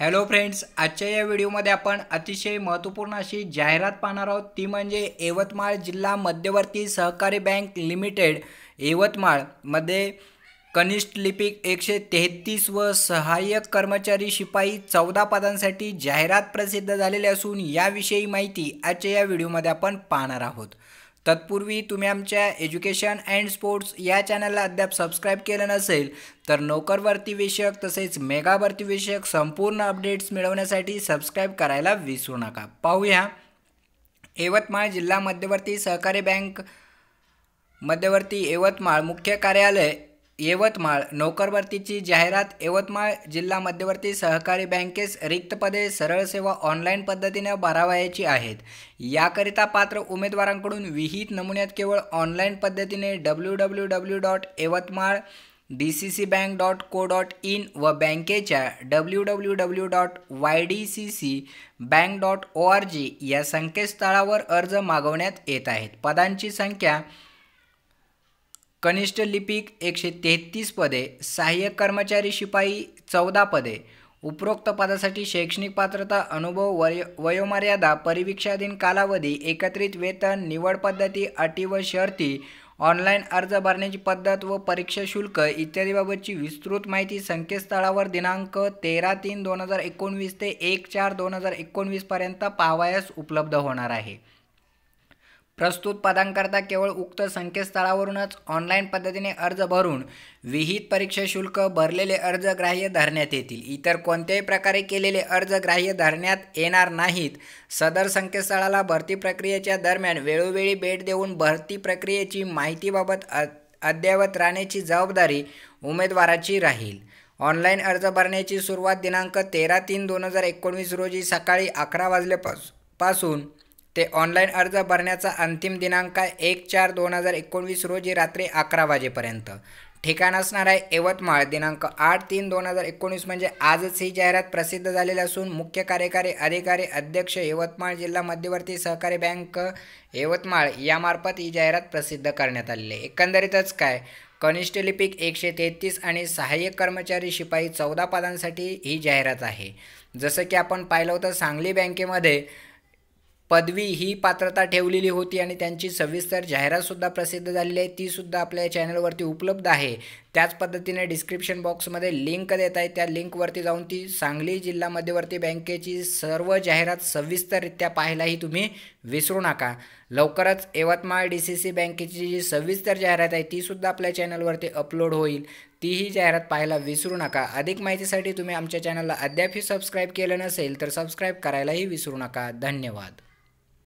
Hello friends आजच्या या व्हिडिओमध्ये आपण अतिशय महत्त्वपूर्ण अशी जाहिरात पाहणार आहोत. ती म्हणजे यवतमाळ जिल्हा मध्यवर्ती सहकारी बँक लिमिटेड यवतमाळमध्ये कनिष्ठ लिपिक एकशे तेहतीस व सहाय्यक कर्मचारी शिपाई चौदा पदांसाठी जाहिरात प्रसिद्ध झालेली असून याविषयी माहिती आजच्या या व्हिडिओमध्ये आपण पाहणार आहोत. तत्पूर्वी तुम्ही आमच्या एज्युकेशन अँड स्पोर्ट्स या चॅनलला अद्याप सबस्क्राईब केलं नसेल तर नोकरवर्ती विषयक तसेच मेगावर्ती विषयक संपूर्ण अपडेट्स मिळवण्यासाठी सबस्क्राईब करायला विसरू नका. पाहूया. यवतमाळ जिल्हा मध्यवर्ती सहकारी बँक मध्यवर्ती यवतमाळ मुख्य कार्यालय यवतमाळ. नोकरभरतीची जाहिरात यवतमाळ जिल्हा मध्यवर्ती सहकारी बँकेस रिक्त पदे सरळ सेवा ऑनलाईन पद्धतीने भरावयाची आहेत. याकरिता पात्र उमेदवारांकडून विहित नमुन्यात केवळ ऑनलाईन पद्धतीने W W W dot Yavatmal D C C bank dot co dot in व बँकेच्या W W W dot Y D C C bank dot O R G या संकेतस्थळावर अर्ज मागवण्यात येत आहेत. पदांची संख्या कनिष्ठ लिपिक एकशे तेहतीस पदे सहाय्यक कर्मचारी शिपाई चौदा पदे. उपरोक्त पदासाठी शैक्षणिक पात्रता अनुभव वय वयोमर्यादा परिवीक्षाधीन कालावधी एकत्रित वेतन निवड पद्धती अटी व शर्ती ऑनलाईन अर्ज भरण्याची पद्धत व परीक्षा शुल्क इत्यादीबाबतची विस्तृत माहिती संकेतस्थळावर दिनांक तेरा तीन दोन हजार एकोणवीस ते एक चार दोन हजार एकोणवीसपर्यंत पाहावयास उपलब्ध होणार आहे. प्रस्तुत पदांकरता केवळ उक्त संकेतस्थळावरूनच ऑनलाईन पद्धतीने अर्ज भरून विहित परीक्षा शुल्क भरलेले अर्ज ग्राह्य धरण्यात येतील. इतर कोणत्याही प्रकारे केलेले अर्ज ग्राह्य धरण्यात येणार नाहीत. सदर संकेतस्थळाला भरती प्रक्रियेच्या दरम्यान वेळोवेळी भेट देऊन भरती प्रक्रियेची माहितीबाबत अद्ययावत राहण्याची जबाबदारी उमेदवाराची राहील. ऑनलाईन अर्ज भरण्याची सुरुवात दिनांक तेरा तीन दोन हजार एकोणवीस रोजी सकाळी अकरा वाजल्यापासून ते ऑनलाईन अर्ज भरण्याचा अंतिम दिनांक एक चार दोन हजार एकोणवीस रोजी रात्री अकरा वाजेपर्यंत. ठिकाण असणार आहे यवतमाळ. दिनांक आठ तीन दोन हजार एकोणीस म्हणजे आजच ही जाहिरात प्रसिद्ध झालेली असून मुख्य कार्यकारी अधिकारी अध्यक्ष यवतमाळ जिल्हा मध्यवर्ती सहकारी बँक यवतमाळ यामार्फत ही जाहिरात प्रसिद्ध करण्यात आलेली आहे. एकंदरीतच काय? कनिष्ठ लिपिक एकशे तेहतीस आणि सहाय्यक कर्मचारी शिपाई चौदा पदांसाठी ही जाहिरात आहे. जसं की आपण पाहिलं होतं सांगली बँकेमध्ये पदवी ही पात्रता ठेवलेली होती आणि त्यांची सविस्तर जाहिरातसुद्धा प्रसिद्ध झालेली आहे. तीसुद्धा आपल्या चॅनलवरती उपलब्ध आहे. त्याच पद्धतीने डिस्क्रिप्शन बॉक्समध्ये लिंक देत आहे. त्या लिंकवरती जाऊन ती सांगली जिल्हा मध्यवर्ती बँकेची सर्व जाहिरात सविस्तररित्या पाहायलाही तुम्ही विसरू नका. लवकरच यवतमाळ डी सी सी बँकेची जी सविस्तर जाहिरात आहे तीसुद्धा आपल्या चॅनलवरती अपलोड होईल. तीही जाहिरात पाहायला विसरू नका. अधिक माहितीसाठी तुम्ही आमच्या चॅनलला अद्यापही सबस्क्राईब केलं नसेल तर सबस्क्राईब करायलाही विसरू नका. धन्यवाद.